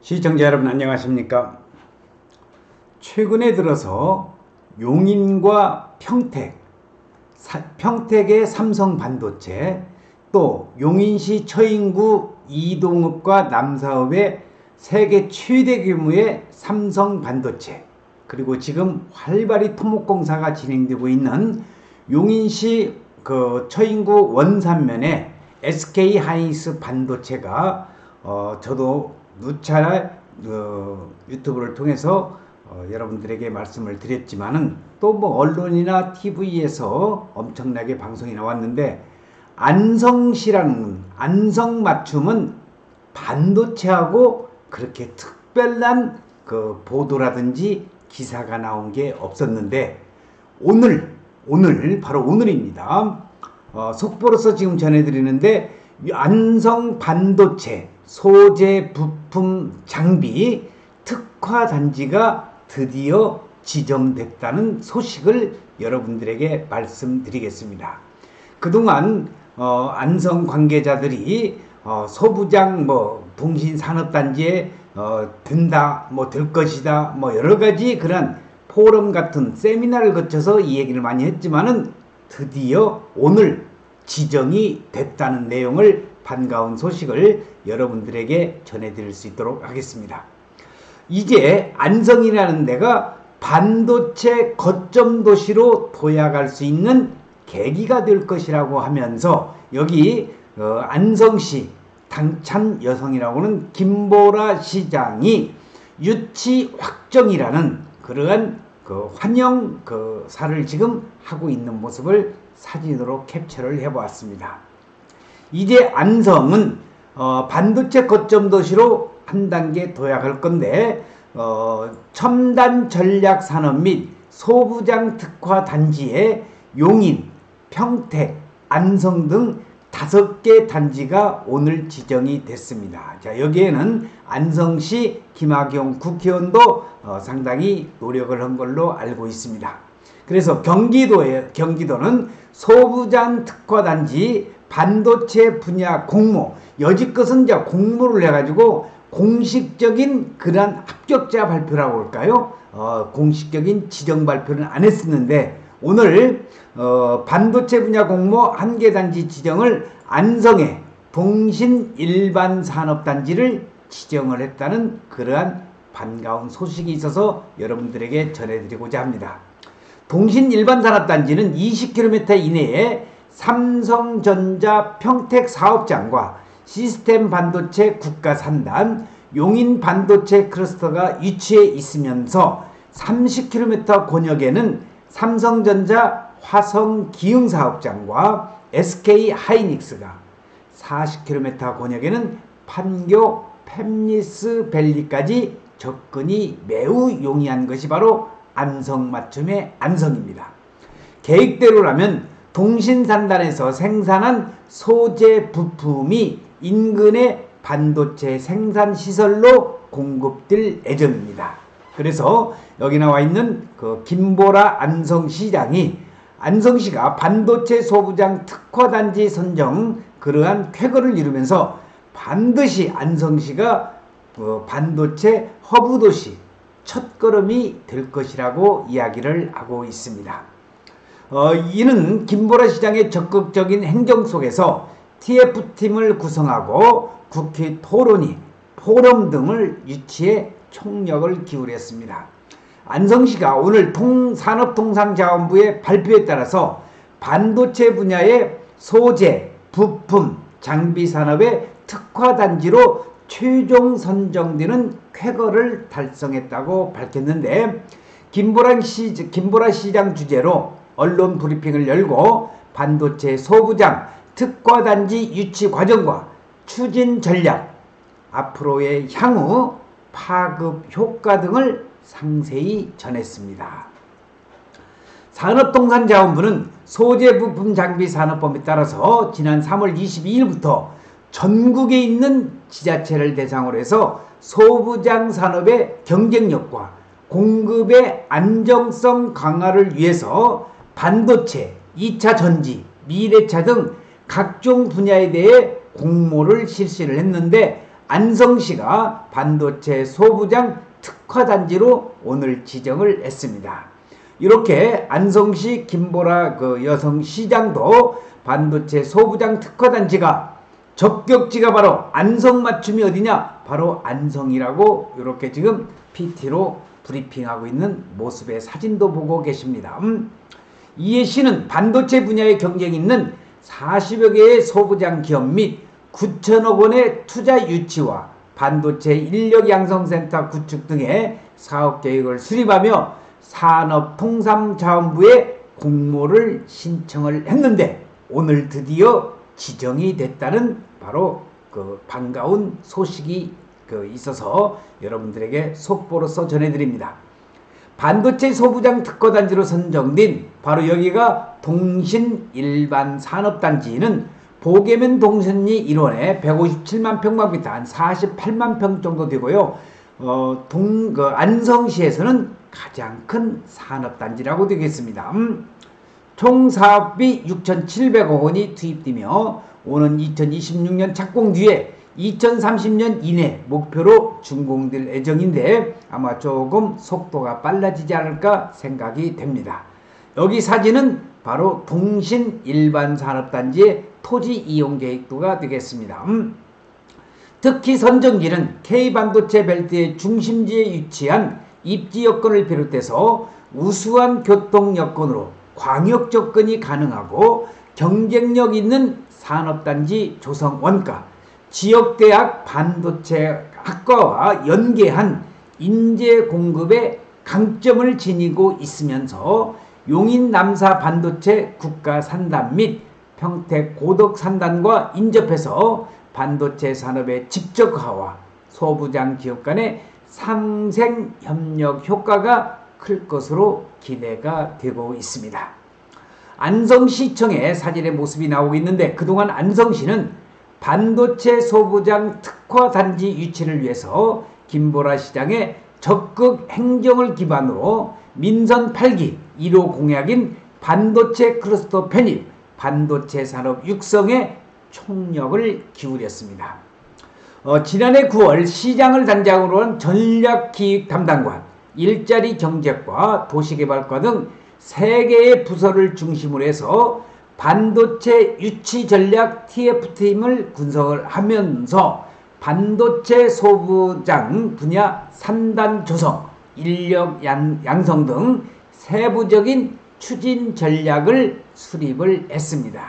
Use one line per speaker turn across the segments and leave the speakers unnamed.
시청자 여러분 안녕하십니까? 최근에 들어서 용인과 평택, 사- 평택의 삼성 반도체, 또 용인시 처인구 이동읍과 남사읍의 세계 최대 규모의 삼성 반도체, 그리고 지금 활발히 토목공사가 진행되고 있는 용인시 그 처인구 원산면에 SK 하이닉스 반도체가 어, 저도 누차 어, 유튜브를 통해서 어, 여러분들에게 말씀을 드렸지만은 또 뭐 언론이나 TV에서 엄청나게 방송이 나왔는데 안성시라는 안성 맞춤은 반도체하고 그렇게 특별한 그 보도라든지 기사가 나온 게 없었는데 오늘 오늘 바로 오늘입니다. 어, 속보로서 지금 전해드리는데 이 안성 반도체 소재 부품 장비 특화 단지가 드디어 지정됐다는 소식을 여러분들에게 말씀드리겠습니다. 그동안 어, 안성 관계자들이 어, 소부장 뭐 붕신 산업단지에 어, 든다 뭐 될 것이다 뭐 여러 가지 그런 포럼 같은 세미나를 거쳐서 이 얘기를 많이 했지만은 드디어 오늘 지정이 됐다는 내용을 반가운 소식을 여러분들에게 전해드릴 수 있도록 하겠습니다. 이제 안성이라는 데가 반도체 거점 도시로 도약할 수 있는 계기가 될 것이라고 하면서 여기 어, 안성시 당찬 여성이라고는 김보라 시장이 유치 확정이라는 그러한 그 환영 그 사를 지금 하고 있는 모습을 사진으로 캡처를 해보았습니다. 이제 안성은 어, 반도체 거점 도시로 한 단계 도약할 건데 어, 첨단 전략 산업 및 소부장 특화 단지에 용인, 평택, 안성 등 다섯 개 단지가 오늘 지정이 됐습니다. 자, 여기에는 안성시 김학용 국회의원도 어, 상당히 노력을 한 걸로 알고 있습니다. 그래서 경기도에 경기도는 소부장 특화 단지 반도체 분야 공모 여지껏은 이제 공모를 해가지고 공식적인 그런 합격자 발표라고 할까요? 어, 공식적인 지정 발표는 안 했었는데 오늘 어, 반도체 분야 공모 한개 단지 지정을 안성에 동신 일반 산업 단지를 지정을 했다는 그러한 반가운 소식이 있어서 여러분들에게 전해드리고자 합니다. 동신 일반 산업 단지는 20km 이내에 삼성전자 평택 사업장과 시스템 반도체 국가 산단, 용인 반도체 클러스터가 위치해 있으면서 30km 권역에는 삼성전자 화성 기흥 사업장과 SK 하이닉스가 40km 권역에는 판교 팹리스 밸리까지 접근이 매우 용이한 것이 바로 안성 맞춤의 안성입니다. 계획대로라면 동신산단에서 생산한 소재 부품이 인근의 반도체 생산 시설로 공급될 예정입니다. 그래서 여기 나와 있는 그 김보라 안성시장이 안성시가 반도체 소부장 특화단지 선정 그러한 쾌거를 이루면서 반드시 안성시가 어, 반도체 허브 도시 첫 걸음이 될 것이라고 이야기를 하고 있습니다. 어, 이는 김보라 시장의 적극적인 행정 속에서 TF팀을 구성하고 국회 토론이 포럼 등을 유치해 총력을 기울였습니다. 안성시가 오늘 통, 산업통상자원부의 발표에 따라서 반도체 분야의 소재, 부품, 장비 산업의 특화 단지로 최종 선정되는 쾌거를 달성했다고 밝혔는데 김보라, 시, 김보라 시장 주재로 언론 브리핑을 열고 반도체 소부장 특화 단지 유치 과정과 추진 전략, 앞으로의 향후 파급 효과 등을 상세히 전했습니다. 산업통상자원부는 소재부품 장비 산업법에 따라서 지난 3월 22일부터 전국에 있는 지자체를 대상으로 해서 소부장 산업의 경쟁력과 공급의 안정성 강화를 위해서 반도체, 2차 전지, 미래차 등 각종 분야에 대해 공모를 실시를 했는데 안성시가 반도체 소부장 특화단지로 오늘 지정을 했습니다. 이렇게 안성시 김보라 그 여성 시장도 반도체 소부장 특화단지가 접격지가 바로 안성 맞춤이 어디냐? 바로 안성이라고 이렇게 지금 PT로 브리핑하고 있는 모습의 사진도 보고 계십니다. 음. 이해 씨는 반도체 분야의 경쟁이 있는 40여 개의 소부장 기업 및 9천억 원의 투자 유치와 반도체 인력 양성센터 구축 등의 사업 계획을 수립하며 산업통상자원부에 공모를 신청을 했는데 오늘 드디어 지정이 됐다는 바로 그 반가운 소식이 그 있어서 여러분들에게 속보로서 전해드립니다. 반도체 소부장 특허단지로 선정된 바로 여기가 동신 일반 산업단지는 보계면 동선리 일원에 157만 평방미터 한 48만 평 정도 되고요. 어, 동, 그 안성시에서는 가장 큰 산업단지라고 되겠습니다. 음, 총 사업비 6,700억 원이 투입되며 오는 2026년 착공 뒤에 2030년 이내 목표로 준공될 예정인데 아마 조금 속도가 빨라지지 않을까 생각이 됩니다. 여기 사진은 바로 동신 일반 산업단지의 토지 이용 계획도가 되겠습니다. 음. 특히 선정지는 K반도체 벨트의 중심지에 위치한 입지 여건을 비롯해서 우수한 교통 여건으로 광역 접근이 가능하고 경쟁력 있는 산업단지 조성 원가, 지역대학 반도체 학과와 연계한 인재 공급에 강점을 지니고 있으면서 용인 남사 반도체 국가 산단 및 평택 고덕 산단과 인접해서 반도체 산업의 직접화와 소부장 기업 간의 상생 협력 효과가 클 것으로 기대가 되고 있습니다. 안성시청의 사진의 모습이 나오고 있는데 그동안 안성시는 반도체 소부장 특화 단지 유치를 위해서 김보라 시장의 적극 행정을 기반으로 민선 8기 1호 공약인 반도체 클러스터 편입, 반도체 산업 육성에 총력을 기울였습니다. 어, 지난해 9월 시장을 단장으로 한 전략기획 담당관, 일자리 경제과 도시개발과 등 3개의 부서를 중심으로 해서 반도체 유치 전략 TF팀을 군성을 하면서 반도체 소부장 분야 산단 조성, 인력 양, 양성 등 세부적인 추진 전략을 수립을 했습니다.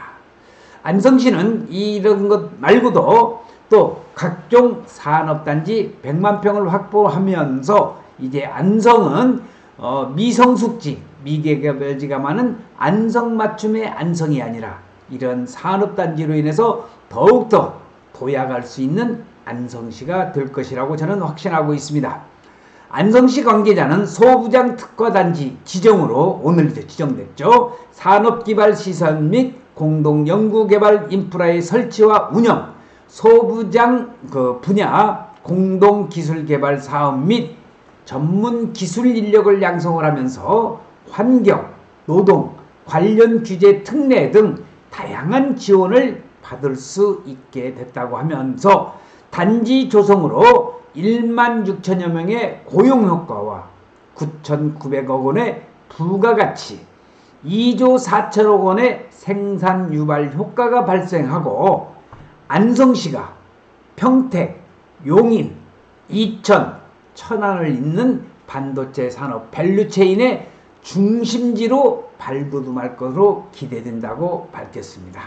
안성시는 이런 것 말고도 또 각종 산업단지 100만 평을 확보하면서 이제 안성은 어, 미성숙지, 미개발지가 많은 안성 맞춤의 안성이 아니라 이런 산업단지로 인해서 더욱더 도약할 수 있는 안성시가 될 것이라고 저는 확신하고 있습니다. 안성시 관계자는 소부장 특화단지 지정으로 오늘 지정됐죠. 산업기발시설 및 공동연구개발 인프라의 설치와 운영, 소부장 그 분야 공동기술개발 사업 및 전문 기술 인력을 양성을 하면서 환경, 노동, 관련 규제 특례 등 다양한 지원을 받을 수 있게 됐다고 하면서 단지 조성으로 1만 6천여 명의 고용 효과와 9,900억 원의 부가가치, 2조 4천억 원의 생산 유발 효과가 발생하고 안성시가 평택, 용인, 이천, 천안을 잇는 반도체 산업 밸류체인의 중심지로 발돋움할 것으로 기대된다고 밝혔습니다.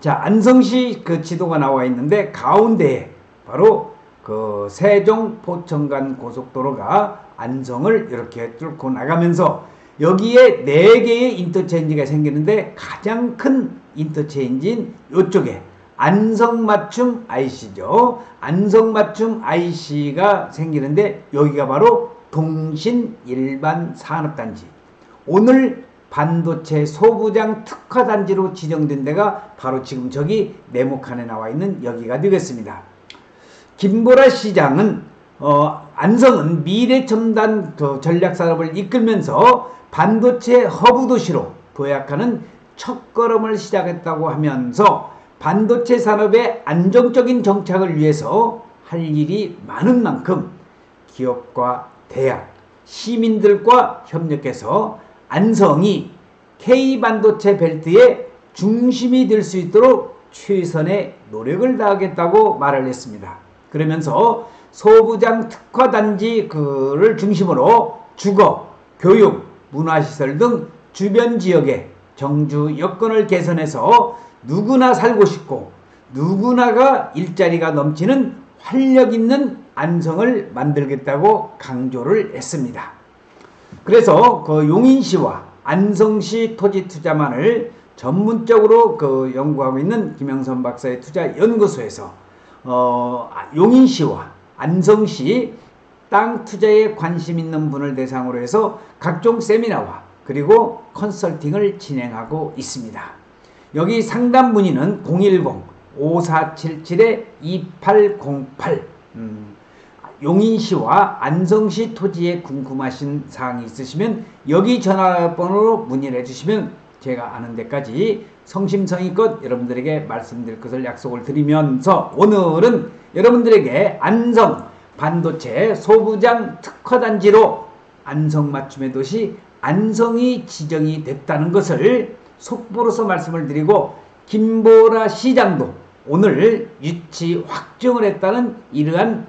자, 안성시 그 지도가 나와 있는데 가운데에 바로 그 세종 포천간 고속도로가 안성을 이렇게 뚫고 나가면서 여기에 네 개의 인터체인지가 생기는데 가장 큰 인터체인지인 이쪽에 안성맞춤 IC죠. 안성맞춤 IC가 생기는데 여기가 바로 동신 일반 산업단지. 오늘 반도체 소부장 특화단지로 지정된 데가 바로 지금 저기 네모칸에 나와 있는 여기가 되겠습니다. 김보라 시장은 어, 안성은 미래 첨단 전략 산업을 이끌면서 반도체 허브 도시로 도약하는 첫걸음을 시작했다고 하면서 반도체 산업의 안정적인 정착을 위해서 할 일이 많은 만큼 기업과 대학, 시민들과 협력해서 안성이 K 반도체 벨트의 중심이 될 수 있도록 최선의 노력을 다하겠다고 말을 했습니다. 그러면서 소부장 특화단지 그를 중심으로 주거, 교육, 문화시설 등 주변 지역의 정주 여건을 개선해서 누구나 살고 싶고 누구나가 일자리가 넘치는 활력 있는 안성을 만들겠다고 강조를 했습니다. 그래서 그 용인시와 안성시 토지 투자만을 전문적으로 그 연구하고 있는 김영선 박사의 투자 연구소에서 어, 용인시와 안성시 땅 투자에 관심 있는 분을 대상으로 해서 각종 세미나와 그리고 컨설팅을 진행하고 있습니다. 여기 상담 문의는 010-5477-2808 음, 용인시와 안성시 토지에 궁금하신 사항이 있으시면 여기 전화번호로 문의를 해주시면 제가 아는 데까지 성심성의껏 여러분들에게 말씀드릴 것을 약속을 드리면서 오늘은 여러분들에게 안성 반도체 소부장 특화단지로 안성 맞춤의 도시 안성이 지정이 됐다는 것을 속보로서 말씀을 드리고 김보라 시장도 오늘 유치 확정을 했다는 이러한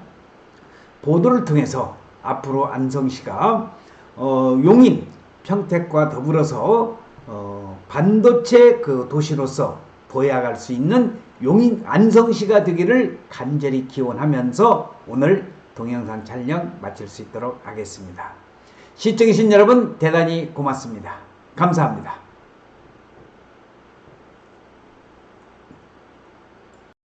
보도를 통해서 앞으로 안성시가 어, 용인 평택과 더불어서 어, 반도체 그 도시로서 도약할 수 있는 용인 안성시가 되기를 간절히 기원하면서 오늘 동영상 촬영 마칠 수 있도록 하겠습니다. 시청해주신 여러분 대단히 고맙습니다. 감사합니다.